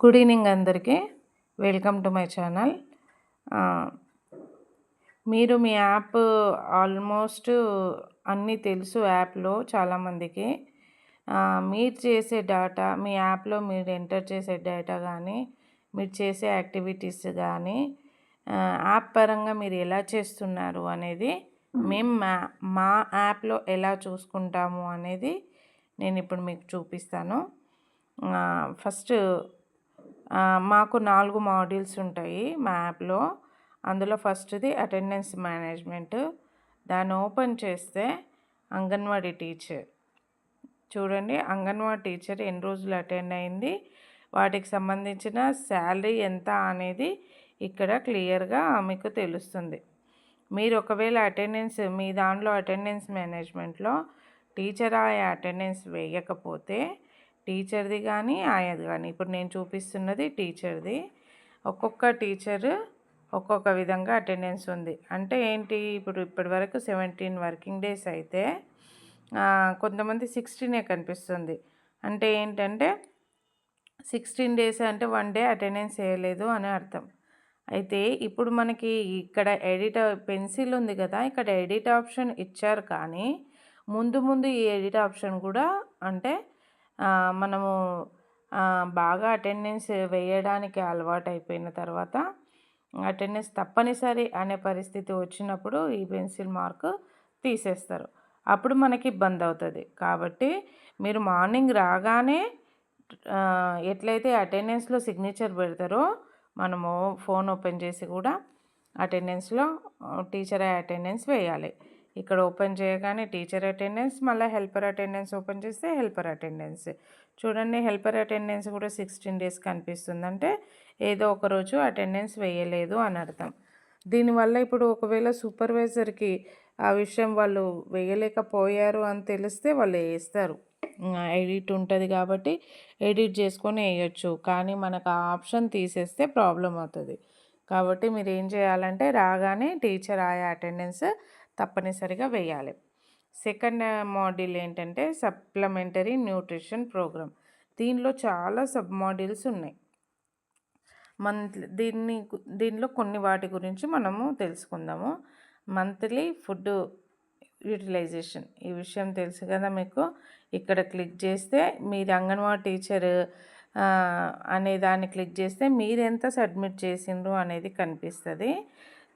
Good evening అందరికీ. Welcome to my channel మీరు మీ యాప్ ఆల్మోస్ట్ అన్నీ తెలుసు యాప్లో చాలామందికి. మీరు చేసే డేటా మీ యాప్లో మీరు ఎంటర్ చేసే డేటా కానీ మీరు చేసే యాక్టివిటీస్ కానీ యాప్ పరంగా మీరు ఎలా చేస్తున్నారు అనేది మేము మా మా యాప్లో ఎలా చూసుకుంటాము అనేది నేను ఇప్పుడు మీకు చూపిస్తాను. ఫస్ట్ మాకు నాలుగు మాడ్యూల్స్ ఉంటాయి మా యాప్లో అందులో ఫస్ట్ది అటెండెన్స్ మేనేజ్మెంట్. దాన్ని ఓపెన్ చేస్తే అంగన్వాడీ టీచర్. చూడండి అంగన్వాడీ టీచర్ ఎన్ని రోజులు అటెండ్ అయింది వాటికి సంబంధించిన శాలరీ ఎంత అనేది ఇక్కడ క్లియర్గా మీకు తెలుస్తుంది. మీరు ఒకవేళ అటెండెన్స్ మీ దాంట్లో అటెండెన్స్ మేనేజ్మెంట్లో టీచర్ ఆ అటెండెన్స్ వేయకపోతే టీచర్ది కానీ ఆయనది కానీ ఇప్పుడు నేను చూపిస్తున్నది టీచర్ది. ఒక్కొక్క టీచర్ ఒక్కొక్క విధంగా అటెండెన్స్ ఉంది. అంటే ఏంటి? ఇప్పుడు ఇప్పటి వరకు సెవెంటీన్ వర్కింగ్ డేస్ అయితే కొంతమంది సిక్స్టీనే కనిపిస్తుంది. అంటే ఏంటంటే సిక్స్టీన్ డేస్ అంటే వన్ డే అటెండెన్స్ వేయలేదు అని అర్థం. అయితే ఇప్పుడు మనకి ఇక్కడ ఎడిట్ పెన్సిల్ ఉంది కదా ఇక్కడ ఎడిట్ ఆప్షన్ ఇచ్చారు కానీ ముందు ముందు ఈ ఎడిట్ ఆప్షన్ కూడా అంటే మనము బాగా అటెండెన్స్ వేయడానికి అలవాటు అయిపోయిన తర్వాత అటెండెన్స్ తప్పనిసరి అనే పరిస్థితి వచ్చినప్పుడు ఈ పెన్సిల్ మార్క్ తీసేస్తారు. అప్పుడు మనకి ఇబ్బంది అవుతుంది. కాబట్టి మీరు మార్నింగ్ రాగానే ఎట్లయితే అటెండెన్స్లో సిగ్నేచర్ పెడతారో మనము ఫోన్ ఓపెన్ చేసి కూడా అటెండెన్స్లో టీచర్ అటెండెన్స్ వేయాలి. ఇక్కడ ఓపెన్ చేయగానే టీచర్ అటెండెన్స్ మళ్ళీ హెల్పర్ అటెండెన్స్ ఓపెన్ చేస్తే హెల్పర్ అటెండెన్స్. చూడండి హెల్పర్ అటెండెన్స్ కూడా సిక్స్టీన్ డేస్ కనిపిస్తుందంటే ఏదో ఒక రోజు అటెండెన్స్ వేయలేదు అని అర్థం. దీనివల్ల ఇప్పుడు ఒకవేళ సూపర్వైజర్కి ఆ విషయం వాళ్ళు వేయలేకపోయారు అని తెలిస్తే వాళ్ళు వేస్తారు. ఎడిట్ ఉంటుంది కాబట్టి ఎడిట్ చేసుకొని వేయచ్చు. కానీ మనకు ఆ ఆప్షన్ తీసేస్తే ప్రాబ్లం అవుతుంది. కాబట్టి మీరు ఏం చేయాలంటే రాగానే టీచర్ ఆయా అటెండెన్స్ తప్పనిసరిగా వేయాలి. సెకండ్ మాడ్యూల్ ఏంటంటే సప్లిమెంటరీ న్యూట్రిషన్ ప్రోగ్రామ్. దీనిలో చాలా సబ్ మాడ్యూల్స్ ఉన్నాయి. మంత్లీ దీన్ని దీనిలో కొన్ని వాటి గురించి మనము తెలుసుకుందాము. Monthly food utilization. ఈ విషయం తెలుసు కదా మీకు? ఇక్కడ క్లిక్ చేస్తే మీరు అంగన్వాడీ టీచర్ అనే దాన్ని క్లిక్ చేస్తే మీరు ఎంత సబ్మిట్ చేసిండ్రు అనేది కనిపిస్తుంది.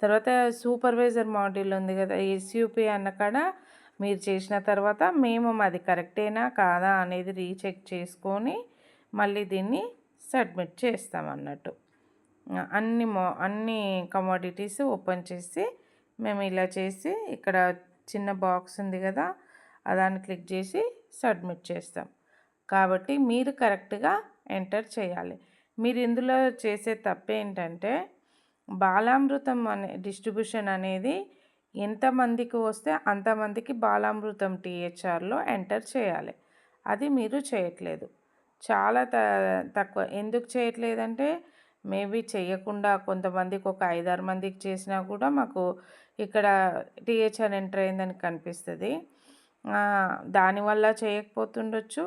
తర్వాత సూపర్వైజర్ మాడ్యూల్ ఉంది కదా ఎస్యూపీ అన్న కాడ మీరు చేసిన తర్వాత మేము అది కరెక్టేనా కాదా అనేది రీచెక్ చేసుకొని మళ్ళీ దీన్ని సబ్మిట్ చేస్తాం అన్నట్టు. అన్ని మో అన్ని కమోడిటీస్ ఓపెన్ చేసి మేము ఇలా చేసి ఇక్కడ చిన్న బాక్స్ ఉంది కదా దాన్ని క్లిక్ చేసి సబ్మిట్ చేస్తాం. కాబట్టి మీరు కరెక్ట్గా ఎంటర్ చేయాలి. మీరు ఇందులో చేసే తప్పేంటంటే బాలామృతం అనే డిస్ట్రిబ్యూషన్ అనేది ఎంతమందికి వస్తే అంతమందికి బాలామృతం టీహెచ్ఆర్లో ఎంటర్ చేయాలి. అది మీరు చేయట్లేదు. చాలా త తక్కువ. ఎందుకు చేయట్లేదంటే మేబీ చేయకుండా కొంతమందికి ఒక ఐదారు మందికి చేసినా కూడా మాకు ఇక్కడ టీహెచ్ఆర్ ఎంటర్ అయిందని కనిపిస్తుంది. దానివల్ల చేయకపోతుండొచ్చు.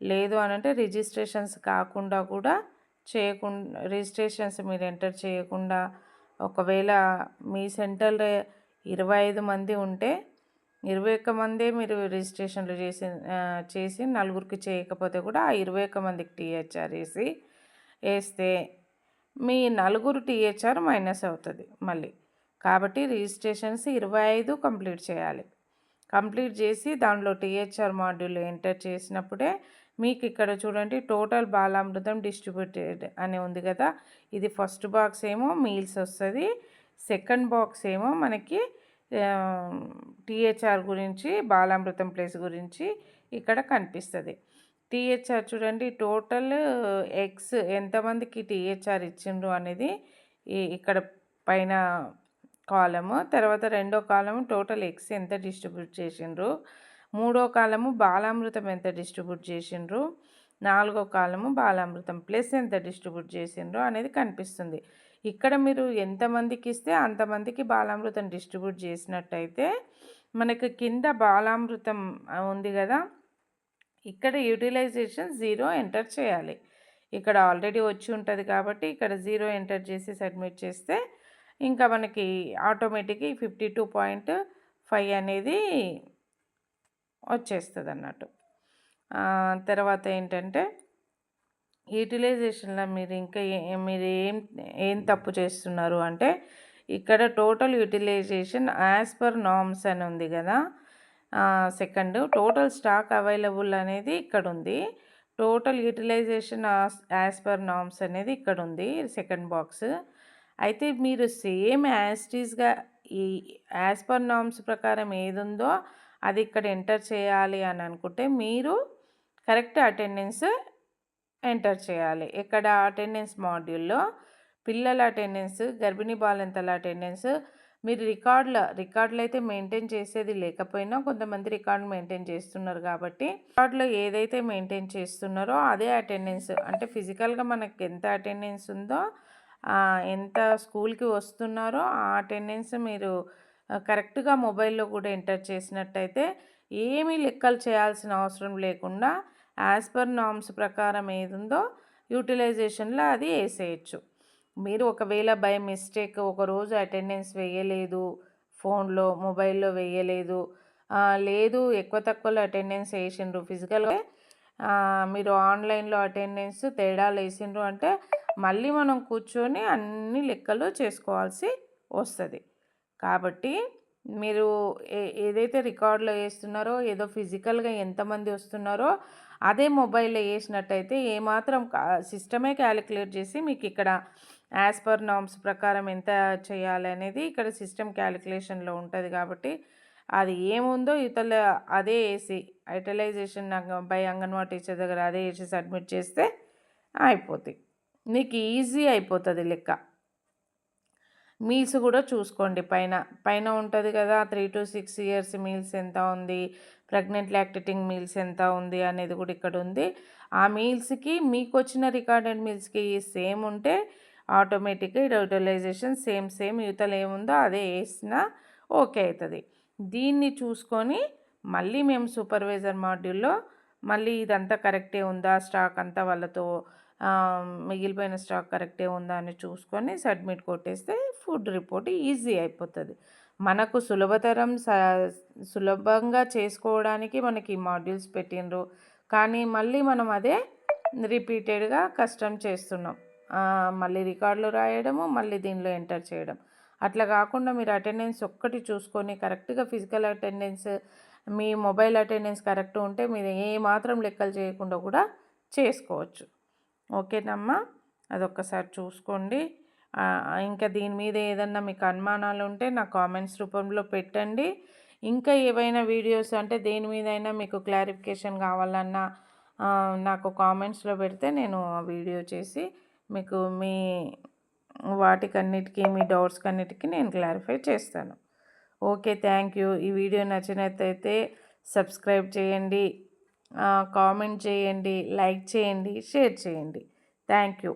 లేదు అని అంటే రిజిస్ట్రేషన్స్ కాకుండా కూడా చేయకుండా రిజిస్ట్రేషన్స్ మీరు ఎంటర్ చేయకుండా ఒకవేళ మీ సెంటర్లో ఇరవై ఐదు మంది ఉంటే ఇరవై ఒక్క మందే మీరు రిజిస్ట్రేషన్లు చేసి చేసి నలుగురికి చేయకపోతే కూడా ఆ ఇరవై ఒక్క మందికి టీహెచ్ఆర్ వేసి వేస్తే మీ నలుగురు టీహెచ్ఆర్ మైనస్ అవుతుంది మళ్ళీ. కాబట్టి రిజిస్ట్రేషన్స్ ఇరవై ఐదు కంప్లీట్ చేయాలి. కంప్లీట్ చేసి దానిలో టీహెచ్ఆర్ మాడ్యూల్ ఎంటర్ చేసినప్పుడే మీకు ఇక్కడ చూడండి టోటల్ బాలామృతం డిస్ట్రిబ్యూటెడ్ అని ఉంది కదా. ఇది ఫస్ట్ బాక్స్ ఏమో మీల్స్ వస్తుంది. సెకండ్ బాక్స్ ఏమో మనకి టీహెచ్ఆర్ గురించి బాలామృతం ప్లేస్ గురించి ఇక్కడ కనిపిస్తుంది. టీహెచ్ఆర్ చూడండి టోటల్ ఎగ్స్ ఎంతమందికి టీహెచ్ఆర్ ఇచ్చిండ్రు అనేది ఇక్కడ పైన కాలము. తర్వాత రెండో కాలము టోటల్ ఎగ్స్ ఎంత డిస్ట్రిబ్యూట్ చేసిండ్రు. మూడో కాలము బాలామృతం ఎంత డిస్ట్రిబ్యూట్ చేసిండ్రు? నాలుగో కాలము బాలామృతం ప్లస్ ఎంత డిస్ట్రిబ్యూట్ చేసిండ్రు అనేది కనిపిస్తుంది. ఇక్కడ మీరు ఎంతమందికి ఇస్తే అంతమందికి బాలామృతం డిస్ట్రిబ్యూట్ చేసినట్టయితే మనకు కింద బాలామృతం ఉంది కదా ఇక్కడ యూటిలైజేషన్ జీరో ఎంటర్ చేయాలి. ఇక్కడ ఆల్రెడీ వచ్చి ఉంటుంది కాబట్టి ఇక్కడ జీరో ఎంటర్ చేసి సబ్మిట్ చేస్తే ఇంకా మనకి ఆటోమేటిక్గా ఫిఫ్టీ టూ పాయింట్ ఫైవ్ అనేది వచ్చేస్తుంది అన్నట్టు తర్వాత ఏంటంటే యూటిలైజేషన్లో మీరు ఇంకా మీరు ఏం ఏం తప్పు చేస్తున్నారు అంటే ఇక్కడ total utilization as per norms అని ఉంది కదా. సెకండ్ టోటల్ స్టాక్ అవైలబుల్ అనేది ఇక్కడ ఉంది. Total utilization as per norms అనేది ఇక్కడ ఉంది సెకండ్ బాక్స్. అయితే మీరు సేమ్ యాస్టీస్గా ఈ యాజ్ పర్ నామ్స్ ప్రకారం ఏది ఉందో అది ఇక్కడ ఎంటర్ చేయాలి అని అనుకుంటే మీరు కరెక్ట్ అటెండెన్స్ ఎంటర్ చేయాలి. ఇక్కడ అటెండెన్స్ మాడ్యూల్లో పిల్లల అటెండెన్స్ గర్భిణీ బాలింతల అటెండెన్స్ మీరు రికార్డుల రికార్డులు అయితే మెయింటైన్ చేసేది లేకపోయినా కొంతమంది రికార్డు మెయింటైన్ చేస్తున్నారు కాబట్టి రికార్డులో ఏదైతే మెయింటైన్ చేస్తున్నారో అదే అటెండెన్స్. అంటే ఫిజికల్గా మనకి ఎంత అటెండెన్స్ ఉందో ఎంత స్కూల్కి వస్తున్నారో ఆ అటెండెన్స్ మీరు కరెక్ట్గా మొబైల్లో కూడా ఎంటర్ చేసినట్టయితే ఏమీ లెక్కలు చేయాల్సిన అవసరం లేకుండా యాజ్ పర్ నామ్స్ ప్రకారం ఏది ఉందో యూటిలైజేషన్లో అది వేసేయచ్చు మీరు ఒకవేళ బై మిస్టేక్ ఒకరోజు అటెండెన్స్ వేయలేదు ఫోన్లో మొబైల్లో వేయలేదు లేదు ఎక్కువ తక్కువలో అటెండెన్స్ వేసిండ్రు ఫిజికల్గా మీరు ఆన్లైన్లో అటెండెన్స్ తేడాలు వేసిండ్రు అంటే మళ్ళీ మనం కూర్చొని అన్ని లెక్కలు చేసుకోవాల్సి వస్తుంది. కాబట్టి మీరు ఏ ఏదైతే రికార్డులో వేస్తున్నారో ఏదో ఫిజికల్గా ఎంతమంది వస్తున్నారో అదే మొబైల్లో వేసినట్టయితే ఏమాత్రం సిస్టమే క్యాలిక్యులేట్ చేసి మీకు ఇక్కడ యాజ్ పర్ నామ్స్ ప్రకారం ఎంత చేయాలి అనేది ఇక్కడ సిస్టమ్ క్యాలిక్యులేషన్లో ఉంటుంది కాబట్టి అది ఏముందో ఇతల అదే వేసి ఐటలైజేషన్ బై అంగన్వాడీ టీచర్ దగ్గర అదే వేసి సబ్మిట్ చేస్తే అయిపోతుంది నీకు ఈజీ అయిపోతుంది లెక్క. మీల్స్ కూడా చూసుకోండి. పైన పైన ఉంటుంది కదా three to six years meals ఎంత ఉంది? ప్రెగ్నెంట్ లాక్టేటింగ్ మీల్స్ ఎంత ఉంది? అనేది కూడా ఇక్కడ ఉంది. ఆ మీల్స్కి మీకు వచ్చిన రికార్డెడ్ మీల్స్కి సేమ్ ఉంటే ఆటోమేటిక్గా యూటిలైజేషన్ సేమ్ సేమ్ యూతలు ఏముందో అదే వేసినా ఓకే అవుతుంది. దీన్ని చూసుకొని మళ్ళీ మేము సూపర్వైజర్ మాడ్యూల్లో మళ్ళీ ఇదంతా కరెక్టే ఉందా? స్టాక్ అంతా వాళ్ళతో మిగిలిపోయిన స్టాక్ కరెక్టే ఉందా? అని చూసుకొని సబ్మిట్ కొట్టేస్తే ఫుడ్ రిపోర్ట్ ఈజీ అయిపోతుంది. మనకు సులభతరం సులభంగా చేసుకోవడానికి మనకి మాడ్యూల్స్ పెట్టినరు కానీ మళ్ళీ మనం అదే రిపీటెడ్గా కష్టం చేస్తున్నాం. మళ్ళీ రికార్డులు రాయడము మళ్ళీ దీనిలో ఎంటర్ చేయడం. అట్లా కాకుండా మీరు అటెండెన్స్ ఒక్కటి చూసుకొని కరెక్ట్గా ఫిజికల్ అటెండెన్స్ మీ మొబైల్ అటెండెన్స్ కరెక్ట్ ఉంటే మీరు ఏ మాత్రం లెక్కలు చేయకుండా కూడా చేసుకోవచ్చు. ఓకేనమ్మా? అదొక్కసారి చూసుకోండి. ఇంకా దీని మీద ఏదన్నా మీకు అనుమానాలు ఉంటే నా కామెంట్స్ రూపంలో పెట్టండి. ఇంకా ఏవైనా వీడియోస్ అంటే దేని మీదైనా మీకు క్లారిఫికేషన్ కావాలన్నా నాకు కామెంట్స్లో పెడితే నేను ఆ వీడియో చేసి మీకు మీ వాటికన్నిటికీ మీ డౌట్స్ అన్నిటికీ నేను క్లారిఫై చేస్తాను. Okay thank you. ఈ వీడియో నచ్చినట్లయితే సబ్స్క్రైబ్ చేయండి కామెంట్ చేయండి లైక్ చేయండి షేర్ చేయండి. Thank you.